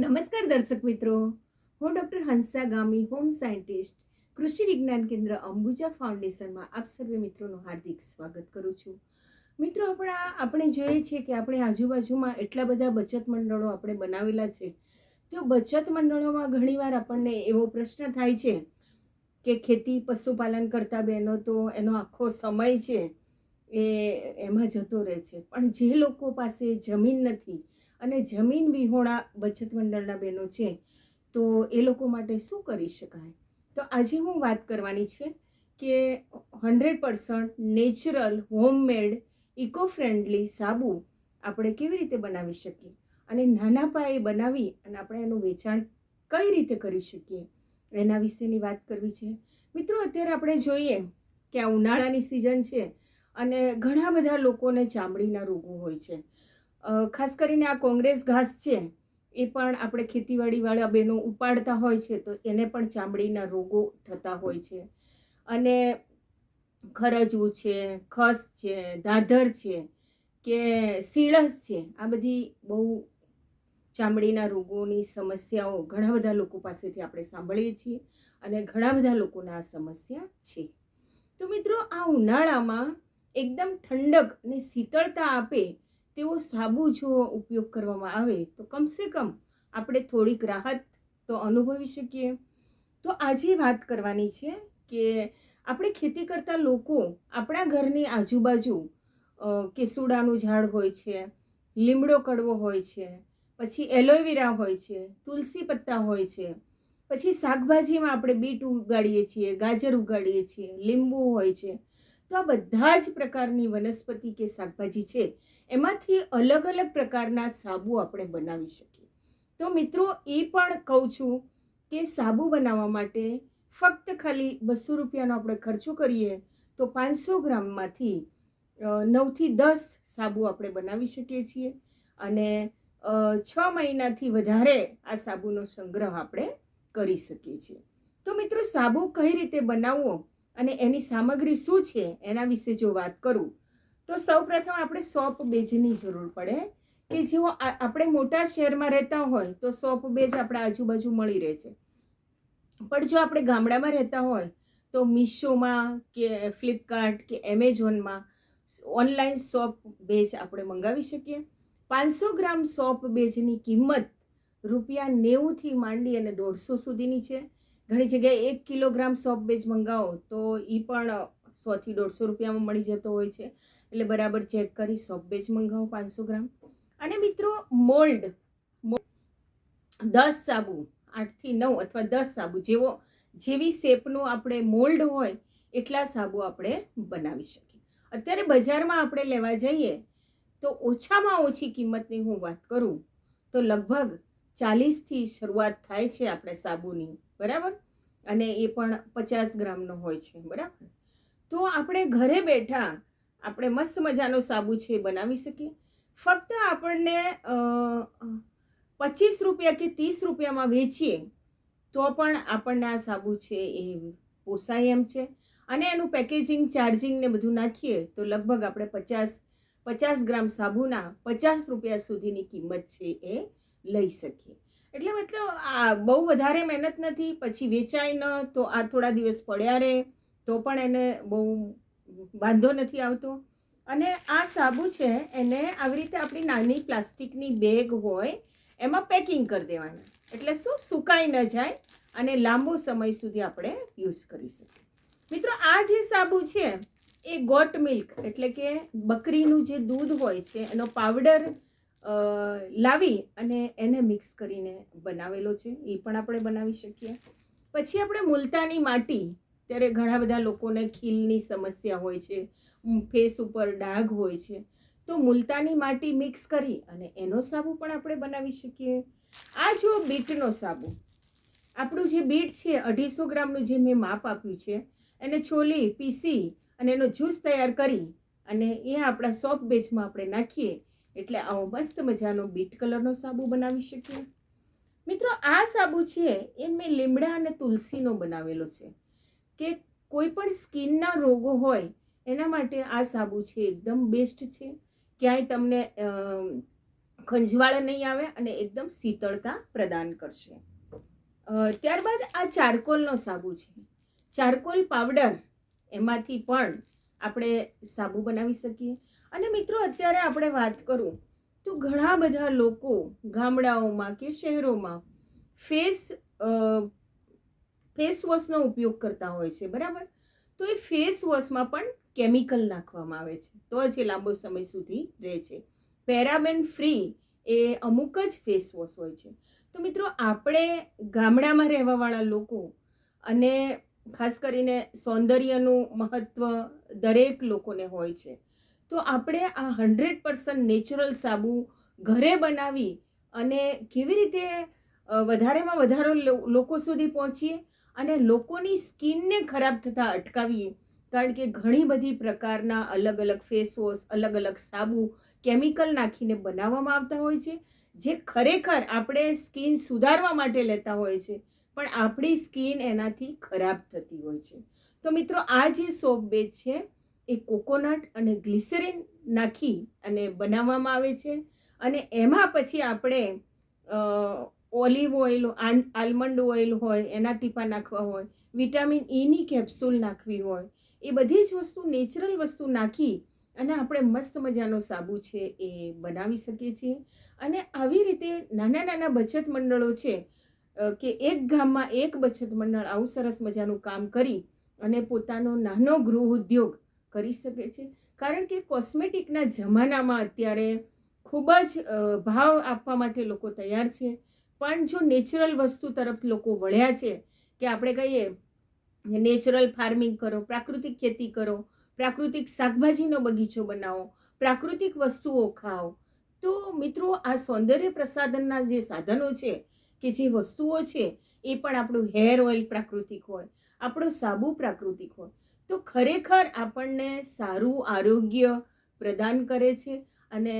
નમસ્કાર દર્શક મિત્રો. હું doctor Hansa Gami, home scientist, કૃષિ વિજ્ઞાન કેન્દ્ર અંબુજા ફાઉન્ડેશનમાં આપ સર્વે મિત્રોનું હાર્દિક સ્વાગત કરું છું. મિત્રો, આપણા, આપણે જોઈએ છીએ કે આપણે આજુબાજુમાં એટલા બધા બચત મંડળો આપણે બનાવેલા છે. તો બચત મંડળોમાં ઘણીવાર આપણને એવો પ્રશ્ન થાય છે કે ખેતી પશુપાલન કરતા બહેનો તો એનો આખો સમય છે એ એમાં જતો રહે છે. પણ જે લોકો પાસે જમીન નથી અને જમીન વિહોણા બચત મંડળના બહેનો છે, તો એ લોકો માટે શું કરી શકાય? તો આજે હું વાત કરવાની છે કે hundred percent natural homemade eco friendly સાબુ આપણે કેવી રીતે બનાવી શકીએ? અને નાના પાયે બનાવી અને આપણે એનું વેચાણ કઈ રીતે કરી શકીએ? એના વિશેની વાત કરવી છે. મિત્રો, અત્યારે આપણે જોઈએ કે આ ઉનાળાની સિઝન છે અને ઘણા બધા લોકોને ચામડીના રોગો હોય છે. ખાસ કરીને આ કોંગ્રેસ ઘાસ છે, એ પણ આપણે ખેતીવાડીવાળા બહેનો ઉપાડતા હોય છે, તો એને પણ ચામડીના રોગો થતા હોય છે. અને ખરજવું છે, ખસ છે દાધર છે, કે સીળસ છે, આ બધી બહુ ચામડીના રોગોની સમસ્યાઓ ઘણા બધા લોકો પાસેથી આપણે સાંભળીએ છીએ અને ઘણા બધા લોકોને આ સમસ્યા છે. તો મિત્રો, આ ઉનાળામાં એકદમ ઠંડક અને શીતળતા આપે તેવો સાબુ જો ઉપયોગ કરવામાં આવે તો કમસે કમ આપણે થોડીક રાહત તો અનુભવી શકીએ. તો આજે વાત કરવાની છે કે આપણે ખેતી કરતા લોકો આપણા ઘરની આજુબાજુ કેસુડાનું ઝાડ હોય છે, લીમડો કડવો હોય છે, પછી એલોવેરા હોય છે, તુલસી પત્તા હોય છે, પછી શાકભાજીમાં આપણે બીટ ઉગાડીએ છીએ, ગાજર ઉગાડીએ છીએ, લીંબુ હોય છે. તો આ બધા જ પ્રકારની વનસ્પતિ કે શાકભાજી છે એમાંથી અલગ અલગ પ્રકારના સાબુ આપણે બનાવી શકીએ. તો મિત્રો, એ પણ કહું છું કે સાબુ બનાવવા માટે ફક્ત ખાલી બસો રૂપિયાનો આપણે ખર્ચો કરીએ તો પાંચસો ગ્રામમાંથી નવથી દસ સાબુ આપણે બનાવી શકીએ છીએ અને છ મહિનાથી વધારે આ સાબુનો સંગ્રહ આપણે કરી શકીએ છીએ. તો મિત્રો, સાબુ કઈ રીતે બનાવવો અને એની સામગ્રી શું છે એના વિશે જો વાત કરું તો સૌપ્રથમ આપણે સોપ બેજની જરૂર પડે. કે જેઓ આપણે મોટા શહેરમાં રહેતા હોય તો સોપ બેજ આપણા આજુબાજુ મળી રહે છે. પણ જો આપણે ગામડામાં રહેતા હોય તો મીશોમાં કે ફ્લિપકાર્ટ કે એમેઝોનમાં ઓનલાઈન સોપ બેજ આપણે મંગાવી શકીએ. પાંચસો ગ્રામ સોપ બેજની કિંમત રૂપિયા નેવુંથી માંડી અને દોઢસો સુધીની છે. ઘણી જગ્યાએ એક કિલોગ્રામ સોપ બેજ મંગાવો તો એ પણ સોથી દોઢસો રૂપિયામાં મળી જતો હોય છે. એટલે બરાબર ચેક કરી સોપ મંગાવો, પાંચસો ગ્રામ. અને મિત્રો મોલ્ડ દસ સાબુ, આઠથી નવ અથવા દસ સાબુ જેવો, જેવી શેપનું આપણે મોલ્ડ હોય, એટલા સાબુ આપણે બનાવી શકીએ. અત્યારે બજારમાં આપણે લેવા જઈએ, તો ઓછામાં ઓછી કિંમતની હું વાત કરું, તો લગભગ ચાલીસથી શરૂઆત થાય છે આપણે સાબુની, બરાબર? અને એ પણ પચાસ ગ્રામનો હોય છે, બરાબર? તો આપણે ઘરે બેઠા આપણે મસ્ત મજાનો સાબુ છે એ બનાવી શકીએ. ફક્ત આપણને પચીસ રૂપિયા કે ત્રીસ રૂપિયામાં વેચીએ, તો પણ આપણને આ સાબુ છે એ પોસાય એમ છે. અને એનું પેકેજિંગ ચાર્જિંગ ને બધું નાખીએ, તો લગભગ આપણે પચાસ પચાસ ગ્રામ સાબુના પચાસ રૂપિયા સુધીની કિંમત છે એ લઈ શકીએ. એટલે મતલબ આ બહુ વધારે મહેનત નથી, પછી વેચાય ન, તો આ થોડા દિવસ પડ્યા રહે, તો પણ એને બહુ વાંધો નથી આવતો. અને આ સાબુ છે, એને આવી રીતે આપણી નાની પ્લાસ્ટિકની બેગ હોય, એમાં પેકિંગ કરી દેવાના. એટલે શું? સુકાઈ ન જાય અને લાંબો સમય સુધી આપણે યુઝ કરી શકીએ. મિત્રો, આ જે સાબુ છે, એ ગોટ મિલ્ક એટલે કે બકરીનું જે દૂધ હોય છે, એનો પાવડર લાવી અને એને મિક્સ કરીને બનાવેલો છે. એ પણ આપણે બનાવી શકીએ. પછી આપણે મુલતાની માટી ત્યારે ઘણા બધા લોકોને ખીલની સમસ્યા હોય છે ફેસ ઉપર ડાઘ હોય છે. તો મુલતાની માટી મિક્સ કરી અને એનો સાબુ પણ આપણે બનાવી શકીએ. આ જો બીટનો સાબુ. આપણું જે બીટ છે, અઢીસો ગ્રામનું જે મેં માપ આપ્યું છે, એને છોલી, પીસી અને એનો જ્યુસ તૈયાર કરી અને એ આપણા સોપ બેચમાં આપણે નાખીએ એટલે આવો મસ્ત મજાનો બીટ કલરનો સાબુ બનાવી શકીએ. મિત્રો, આ સાબુ છે, એ મેં લીમડા અને તુલસીનો બનાવેલો છે. કે કોઈ પણ સ્કિનના રોગો હોય, એના માટે આ સાબુ છે એકદમ બેસ્ટ છે. ક્યાંય તમને ખંજવાળ નહીં આવે અને એકદમ શીતળતા પ્રદાન કરશે. ત્યારબાદ આ ચારકોલનો સાબુ છે. ચારકોલ પાવડર એમાંથી પણ આપણે સાબુ બનાવી શકીએ. અને મિત્રો, અત્યારે આપણે વાત કરું તો ઘણા બધા લોકો ગામડાઓમાં કે શહેરોમાં ફેસ ફેસ વોશનો ઉપયોગ કરતા હોય છે, બરાબર? તો એ ફેસ વોશમાં પણ કેમિકલ નાખવામાં આવે છે. તો જ એ લાંબો સમય સુધી રહે છે. પેરાબેન ફ્રી એ અમુક જ ફેસ વોશ હોય છે. તો મિત્રો, આપણે ગામડામાં રહેવાવાળા લોકો અને ખાસ કરીને સૌંદર્યનું મહત્ત્વ દરેક લોકોને હોય છે, તો આપણે આ હંડ્રેડ પર્સન્ટ નેચરલ સાબુ ઘરે બનાવી અને કેવી રીતે વધારેમાં વધારે લોકો સુધી પહોંચીએ અને લોકોની સ્કિનને ખરાબ થતાં અટકાવીએ. કારણ કે ઘણી બધી પ્રકારના અલગ અલગ ફેસ વોશ અલગ અલગ સાબુ કેમિકલ નાખીને બનાવવામાં આવતા હોય છે, જે ખરેખર આપણે સ્કિન સુધારવા માટે લેતા હોય છે, પણ આપણી સ્કિન એનાથી ખરાબ થતી હોય છે. તો મિત્રો, આ જે સોપ બેઝ છે, એ કોકોનટ અને ગ્લિસરીન નાખી અને બનાવવામાં આવે છે. અને એમાં પછી આપણે ઓલિવ ઓઇલ આલમંડ ઓઇલ હોય, એના ટીપા નાખવા હોય, વિટામિન ઈની કેપ્સ્યુલ નાખવી હોય, એ બધી જ વસ્તુ નેચરલ વસ્તુ નાખી અને આપણે મસ્ત મજાનો સાબુ છે એ બનાવી શકીએ છીએ. અને આવી રીતે નાના નાના બચત મંડળો છે કે એક ગામમાં એક બચત મંડળ આવું સરસ મજાનું કામ કરી અને પોતાનો નાનો ગૃહ ઉદ્યોગ કરી શકે છે. કારણ કે કોસ્મેટિકના જમાનામાં અત્યારે ખૂબ જ ભાવ આપવા માટે લોકો તૈયાર છે. પણ જો નેચરલ વસ્તુ તરફ લોકો વળ્યા છે કે આપણે કહીએ નેચરલ ફાર્મિંગ કરો, પ્રાકૃતિક ખેતી કરો, પ્રાકૃતિક શાકભાજીનો બગીચો બનાવો, પ્રાકૃતિક વસ્તુઓ ખાઓ, તો મિત્રો આ સૌંદર્ય પ્રસાધનના જે સાધનો છે કે જે વસ્તુઓ છે એ પણ આપણું હેર ઓઇલ પ્રાકૃતિક હોય, આપણો સાબુ પ્રાકૃતિક હોય, તો ખરેખર આપણને સારું આરોગ્ય પ્રદાન કરે છે અને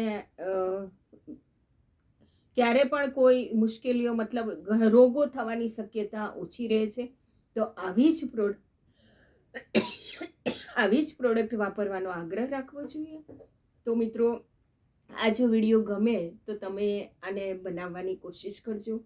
ક્યારે પણ કોઈ મુશ્કેલીઓ, મતલબ રોગો થવાની શક્યતા ઓછી રહે છે, તો આવી જ પ્રોડક્ટ આવી જ પ્રોડક્ટ વાપરવાનો આગ્રહ રાખવો જોઈએ. તો મિત્રો, આ જો વીડિયો ગમે તો તમે આને બનાવવાની કોશિશ કરજો.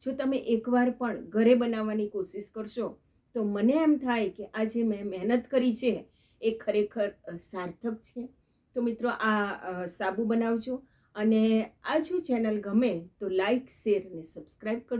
જો તમે એકવાર પણ ઘરે બનાવવાની કોશિશ કરશો, તો મને એમ થાય કે આ જે મેં મહેનત કરી છે, એ ખરેખર સાર્થક છે. તો મિત્રો, આ સાબુ બનાવજો. અને આ જો ચેનલ ગમે તો લાઈક શેર અને સબસ્ક્રાઈબ કરજો.